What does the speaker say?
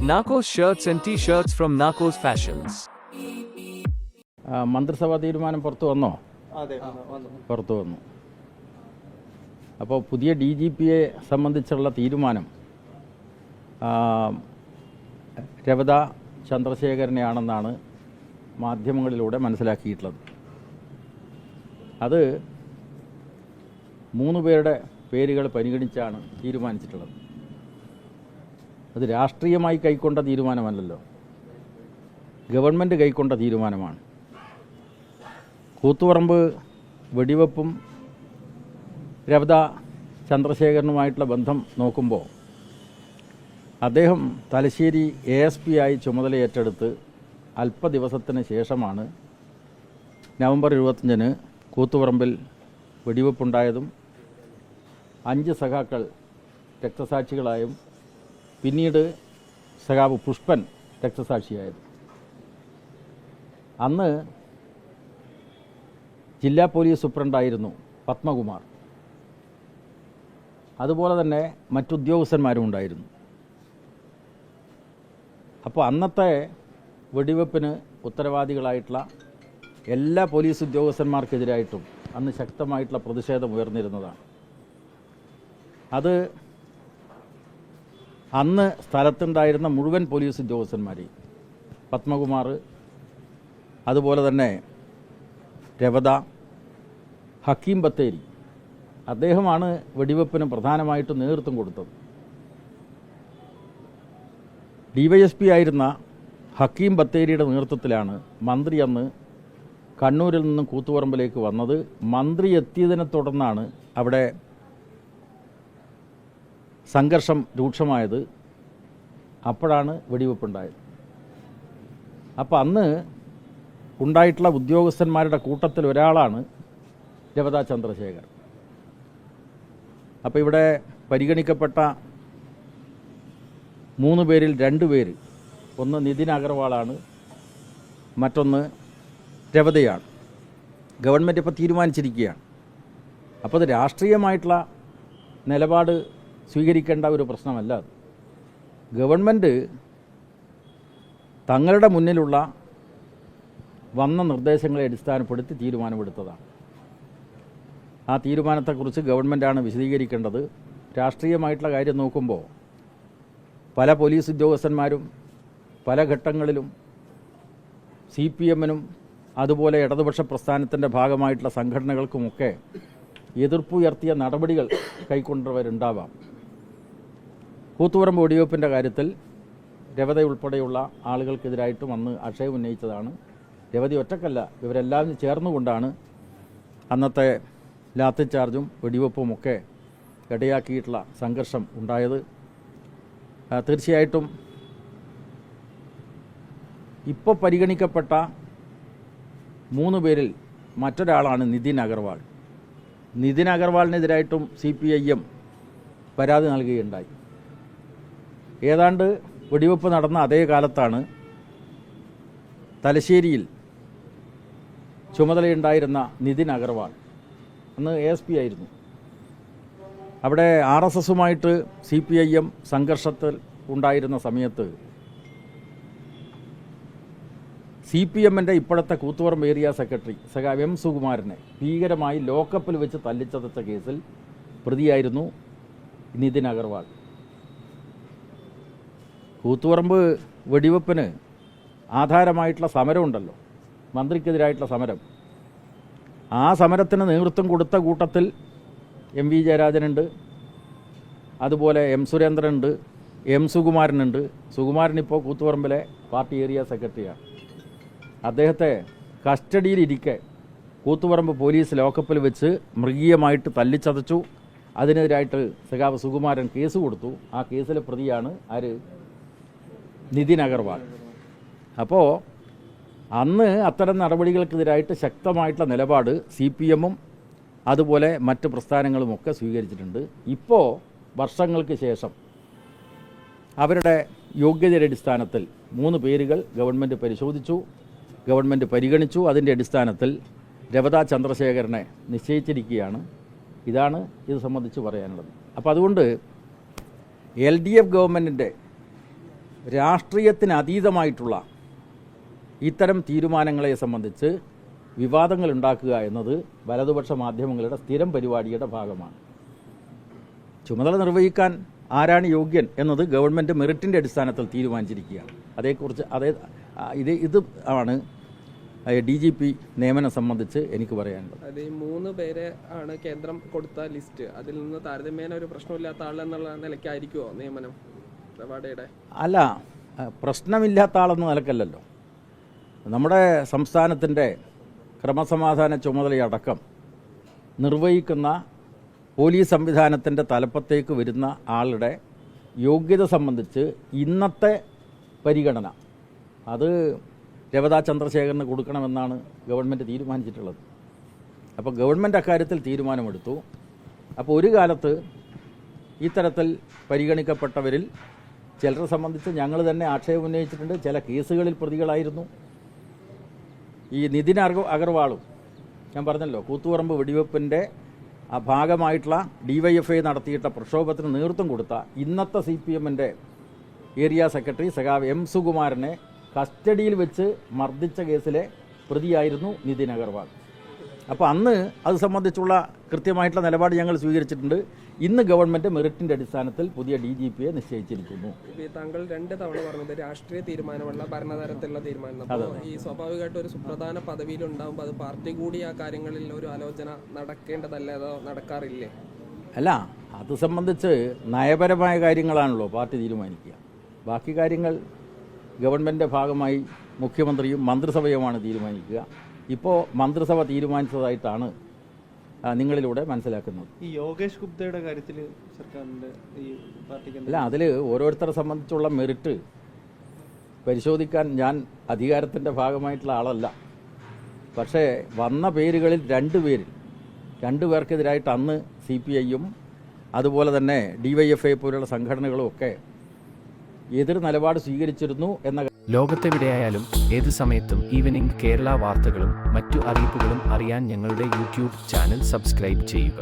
Narcos shirts and t-shirts from Narcos Fashions. മന്ത്രിസഭാ തീരുമാനം പുറത്തു വന്നോ? അതെ വന്നു പുറത്തു വന്നു. അപ്പോൾ പുതിയ ഡി ജി പിയെ സംബന്ധിച്ചുള്ള തീരുമാനം രവത ചന്ദ്രശേഖരനെയാണെന്നാണ് മാധ്യമങ്ങളിലൂടെ മനസ്സിലാക്കിയിട്ടുള്ളത്. അത് മൂന്ന് പേരുടെ പേരുകൾ പരിഗണിച്ചാണ് തീരുമാനിച്ചിട്ടുള്ളത്. അത് രാഷ്ട്രീയമായി കൈക്കൊണ്ട തീരുമാനമല്ലല്ലോ. ഗവൺമെന്റ് കൈക്കൊണ്ട തീരുമാനമാണ്. കൂത്തുപറമ്പ് വെടിവെപ്പും രവത ചന്ദ്രശേഖരനുമായിട്ടുള്ള ബന്ധം നോക്കുമ്പോൾ അദ്ദേഹം തലശ്ശേരി എ എസ് പി ആയി ചുമതലയേറ്റെടുത്ത് അല്പ ദിവസത്തിന് ശേഷമാണ് നവംബർ ഇരുപത്തഞ്ചിന് കൂത്തുപറമ്പിൽ വെടിവെപ്പുണ്ടായതും അഞ്ച് സഖാക്കൾ രക്തസാക്ഷികളായും പിന്നീട് സഖാവ് പുഷ്പൻ രക്തസാക്ഷിയായത്. അന്ന് ജില്ലാ പോലീസ് സൂപ്രണ്ടായിരുന്നു പത്മകുമാർ. അതുപോലെ തന്നെ മറ്റുദ്യോഗസ്ഥന്മാരും ഉണ്ടായിരുന്നു. അപ്പോൾ അന്നത്തെ വെടിവെപ്പിന് ഉത്തരവാദികളായിട്ടുള്ള എല്ലാ പോലീസ് ഉദ്യോഗസ്ഥന്മാർക്കെതിരായിട്ടും അന്ന് ശക്തമായിട്ടുള്ള പ്രതിഷേധം ഉയർന്നിരുന്നതാണ്. അത് അന്ന് സ്ഥലത്തുണ്ടായിരുന്ന മുഴുവൻ പോലീസ് ഉദ്യോഗസ്ഥന്മാരെയും പത്മകുമാർ അതുപോലെ തന്നെ രവത ഹക്കീം ബത്തേരി. അദ്ദേഹമാണ് വെടിവെപ്പിന് പ്രധാനമായിട്ട് നേതൃത്വം കൊടുത്തത്. ഡിവൈഎസ്പി ആയിരുന്ന ഹക്കീം ബത്തേരിയുടെ നേതൃത്വത്തിലാണ് മന്ത്രി അന്ന് കണ്ണൂരിൽ നിന്നും കൂത്തുപറമ്പിലേക്ക് വന്നത്. മന്ത്രി എത്തിയതിനെ തുടർന്നാണ് അവിടെ സംഘർഷം രൂക്ഷമായത് അപ്പോഴാണ് വെടിവെപ്പുണ്ടായത്. അപ്പോൾ അന്ന് ഉണ്ടായിട്ടുള്ള ഉദ്യോഗസ്ഥന്മാരുടെ കൂട്ടത്തിൽ ഒരാളാണ് രവത ചന്ദ്രശേഖർ. അപ്പോൾ ഇവിടെ പരിഗണിക്കപ്പെട്ട മൂന്ന് പേരിൽ രണ്ട് പേര് ഒന്ന് നിതിൻ അഗർവാളാണ് മറ്റൊന്ന് രവതയാണ്. ഗവൺമെന്റ് ഇപ്പോൾ തീരുമാനിച്ചിരിക്കുകയാണ്. അപ്പോൾ അത് രാഷ്ട്രീയമായിട്ടുള്ള നിലപാട് സ്വീകരിക്കേണ്ട ഒരു പ്രശ്നമല്ല അത്. ഗവൺമെന്റ് തങ്ങളുടെ മുന്നിലുള്ള വന്ന നിർദ്ദേശങ്ങളെ അടിസ്ഥാനപ്പെടുത്തി തീരുമാനമെടുത്തതാണ്. ആ തീരുമാനത്തെക്കുറിച്ച് ഗവൺമെന്റാണ് വിശദീകരിക്കേണ്ടത്. രാഷ്ട്രീയമായിട്ടുള്ള കാര്യം നോക്കുമ്പോൾ പല പോലീസ് ഉദ്യോഗസ്ഥന്മാരും പല ഘട്ടങ്ങളിലും സി പി എമ്മിനും അതുപോലെ ഇടതുപക്ഷ പ്രസ്ഥാനത്തിന്റെ ഭാഗമായിട്ടുള്ള സംഘടനകൾക്കുമൊക്കെ എതിർപ്പുയർത്തിയ നടപടികൾ കൈക്കൊണ്ടവരുണ്ടാവാം. കൂത്തുപറമ്പ് വെടിവെപ്പിന്റെ കാര്യത്തിൽ രവത ഉൾപ്പെടെയുള്ള ആളുകൾക്കെതിരായിട്ടും അന്ന് ആക്ഷേപം ഉന്നയിച്ചതാണ്. രവതി ഒറ്റക്കല്ല ഇവരെല്ലാം ചേർന്നുകൊണ്ടാണ് അന്നത്തെ ലാത്തി ചാർജും വെടിവെപ്പും ഒക്കെ ഇടയാക്കിയിട്ടുള്ള സംഘർഷം ഉണ്ടായത്. തീർച്ചയായിട്ടും ഇപ്പോൾ പരിഗണിക്കപ്പെട്ട മൂന്ന് പേരിൽ മറ്റൊരാളാണ് നിതിൻ അഗർവാൾ. നിതിൻ അഗർവാളിനെതിരായിട്ടും സി പി ഐ എം പരാതി നൽകുകയുണ്ടായി. ഏതാണ്ട് വെടിവെപ്പ് നടന്ന അതേ കാലത്താണ് തലശ്ശേരിയിൽ ചുമതലയുണ്ടായിരുന്ന നിതിൻ അഗർവാൾ അന്ന് എ എസ് പി ആയിരുന്നു. അവിടെ ആർ എസ് എസുമായിട്ട് സി പി ഐ എം സംഘർഷത്തിൽ ഉണ്ടായിരുന്ന സമയത്ത് സി പി എമ്മിന്റെ ഇപ്പോഴത്തെ കൂത്തുപറമ്പ് ഏരിയ സെക്രട്ടറി സഖാവ് എം സുകുമാരനെ ഭീകരമായി ലോക്കപ്പിൽ വെച്ച് തല്ലിച്ചതച്ച കേസിൽ പ്രതിയായിരുന്നു നിതിൻ അഗർവാൾ. കൂത്തുപറമ്പ് വെടിവെപ്പിന് ആധാരമായിട്ടുള്ള സമരമുണ്ടല്ലോ. മന്ത്രിക്കെതിരായിട്ടുള്ള സമരം. ആ സമരത്തിന് നേതൃത്വം കൊടുത്ത കൂട്ടത്തിൽ എം വി ജയരാജനുണ്ട്. അതുപോലെ എം സുരേന്ദ്രനുണ്ട്. എം സുകുമാരനുണ്ട്. സുകുമാരൻ ഇപ്പോൾ കൂത്തുപറമ്പിലെ പാർട്ടി ഏരിയ സെക്രട്ടറിയാണ്. അദ്ദേഹത്തെ കസ്റ്റഡിയിലിരിക്കെ കൂത്തുപറമ്പ് പോലീസ് ലോക്കപ്പിൽ വെച്ച് മൃഗീയമായിട്ട് തല്ലിച്ചതച്ചു. അതിനെതിരായിട്ട് സഖാവ് സുകുമാരൻ കേസ് കൊടുത്തു. ആ കേസിലെ പ്രതിയാണ് ആര്? നിതിൻ അഗർവാൾ. അപ്പോൾ അന്ന് അത്തരം നടപടികൾക്കെതിരായിട്ട് ശക്തമായിട്ടുള്ള നിലപാട് സി പി എമ്മും അതുപോലെ മറ്റ് പ്രസ്ഥാനങ്ങളുമൊക്കെ സ്വീകരിച്ചിട്ടുണ്ട്. ഇപ്പോൾ വർഷങ്ങൾക്ക് ശേഷം അവരുടെ യോഗ്യതയുടെ അടിസ്ഥാനത്തിൽ മൂന്ന് പേരുകൾ ഗവൺമെന്റ് പരിശോധിച്ചു ഗവൺമെന്റ് പരിഗണിച്ചു. അതിന്റെ അടിസ്ഥാനത്തിൽ രവത ചന്ദ്രശേഖരനെ നിശ്ചയിച്ചിരിക്കുകയാണ്. ഇതാണ് ഇത് സംബന്ധിച്ച് പറയാനുള്ളത്. അപ്പോൾ അതുകൊണ്ട് എൽ ഡി എഫ് ഗവൺമെന്റിന്റെ രാഷ്ട്രീയത്തിന് അതീതമായിട്ടുള്ള ഇത്തരം തീരുമാനങ്ങളെ സംബന്ധിച്ച് വിവാദങ്ങൾ ഉണ്ടാക്കുക എന്നത് വലതുപക്ഷ മാധ്യമങ്ങളുടെ സ്ഥിരം പരിപാടിയുടെ ഭാഗമാണ്. ചുമതല നിർവഹിക്കാൻ ആരാണ് യോഗ്യൻ എന്നത് ഗവൺമെന്റ് മെറിറ്റിന്റെ അടിസ്ഥാനത്തിൽ തീരുമാനിച്ചിരിക്കുകയാണ്. അതേക്കുറിച്ച് അതേ ഇത് ഇത് ആണ് ഡി ജി പി നിയമനം സംബന്ധിച്ച് എനിക്ക് പറയാനുള്ളത്. അത് ഈ മൂന്ന് പേരെ ആണ് കേന്ദ്രം കൊടുത്ത ലിസ്റ്റ്. അതിൽ നിന്ന് താരതമ്യേന ഒരു പ്രശ്നമില്ലാത്ത ആൾ എന്നുള്ള നിലയ്ക്കായിരിക്കുമോ നിയമനം? അല്ല പ്രശ്നമില്ലാത്ത ആളെന്ന നിലക്കല്ലല്ലോ. നമ്മുടെ സംസ്ഥാനത്തിന്റെ ക്രമസമാധാന ചുമതലയടക്കം നിർവഹിക്കുന്ന പോലീസ് സംവിധാനത്തിന്റെ തലപ്പത്തേക്ക് വരുന്ന ആളുടെ യോഗ്യത സംബന്ധിച്ച് ഇന്നത്തെ പരിഗണന. അത് രവതാ ചന്ദ്രശേഖരന് കൊടുക്കണമെന്നാണ് ഗവൺമെന്റ് തീരുമാനിച്ചിട്ടുള്ളത്. അപ്പോൾ ഗവൺമെന്റ് അക്കാര്യത്തിൽ തീരുമാനമെടുത്തു. അപ്പോൾ ഒരു കാലത്ത് ഇത്തരത്തിൽ പരിഗണിക്കപ്പെട്ടവരിൽ ചിലരെ സംബന്ധിച്ച് ഞങ്ങൾ തന്നെ ആക്ഷേപം ഉന്നയിച്ചിട്ടുണ്ട്. ചില കേസുകളിൽ പ്രതികളായിരുന്നു. ഈ നിതിൻ അഗർ അഗർവാളും ഞാൻ പറഞ്ഞല്ലോ കൂത്തുപറമ്പ് വെടിവെപ്പിന്റെ ആ ഭാഗമായിട്ടുള്ള ഡി വൈ എഫ് ഐ നടത്തിയിട്ട പ്രക്ഷോഭത്തിന് നേതൃത്വം കൊടുത്ത ഇന്നത്തെ സി പി എമ്മിന്റെ ഏരിയ സെക്രട്ടറി സഖാവ് എം സുകുമാരനെ കസ്റ്റഡിയിൽ വെച്ച് മർദ്ദിച്ച കേസിലെ പ്രതിയായിരുന്നു നിതിൻ അഗർവാൾ. അപ്പോൾ അന്ന് അത് സംബന്ധിച്ചുള്ള കൃത്യമായിട്ടുള്ള നിലപാട് ഞങ്ങൾ സ്വീകരിച്ചിട്ടുണ്ട്. ഇന്ന് ഗവൺമെന്റ് മെറിറ്റിന്റെ അടിസ്ഥാനത്തിൽ പുതിയ ഡി ജി പിയെ നിശ്ചയിച്ചിരിക്കുന്നു. താങ്കൾ രണ്ട് തവണ പറഞ്ഞത് രാഷ്ട്രീയ തീരുമാനമുള്ള ഭരണതരത്തിലുള്ള തീരുമാനം ഈ സ്വാഭാവികമായിട്ട് ഒരു സുപ്രധാന പദവിയിൽ ഉണ്ടാകുമ്പോൾ അത് പാർട്ടി കൂടി ആ കാര്യങ്ങളിൽ ഒരു ആലോചന നടക്കേണ്ടതല്ലേ അതോ നടക്കാറില്ലേ? അല്ല അത് സംബന്ധിച്ച് നയപരമായ കാര്യങ്ങളാണല്ലോ പാർട്ടി തീരുമാനിക്കുക. ബാക്കി കാര്യങ്ങൾ ഗവൺമെന്റിന്റെ ഭാഗമായി മുഖ്യമന്ത്രിയും മന്ത്രിസഭയുമാണ് തീരുമാനിക്കുക. ഇപ്പോൾ മന്ത്രിസഭ തീരുമാനിച്ചതായിട്ടാണ് നിങ്ങളിലൂടെ മനസ്സിലാക്കുന്നത്. ഈ യോഗേഷ് ഗുപ്തയുടെ കാര്യത്തിൽ സർക്കാരിന്റെ ഈ പാർട്ടിക്ക് അല്ല അതിൽ ഓരോരുത്തരെ സംബന്ധിച്ചുള്ള മെറിറ്റ് പരിശോധിക്കാൻ ഞാൻ അധികാരത്തിന്റെ ഭാഗമായിട്ടുള്ള ആളല്ല. പക്ഷേ വന്ന പേരുകളിൽ രണ്ട് പേരിൽ രണ്ട് പേർക്കെതിരായിട്ട് അന്ന് സി പി ഐയും അതുപോലെ തന്നെ ഡി വൈ എഫ് ഐ പോലുള്ള സംഘടനകളും ഒക്കെ എതിർ നിലപാട് സ്വീകരിച്ചിരുന്നു എന്ന ലോകത്തെവിടെയായാലും ഏത് സമയത്തും ഈവനിംഗ് കേരള വാർത്തകളും മറ്റു അറിയിപ്പുകളും അറിയാൻ ഞങ്ങളുടെ യൂട്യൂബ് ചാനൽ സബ്സ്ക്രൈബ് ചെയ്യുക.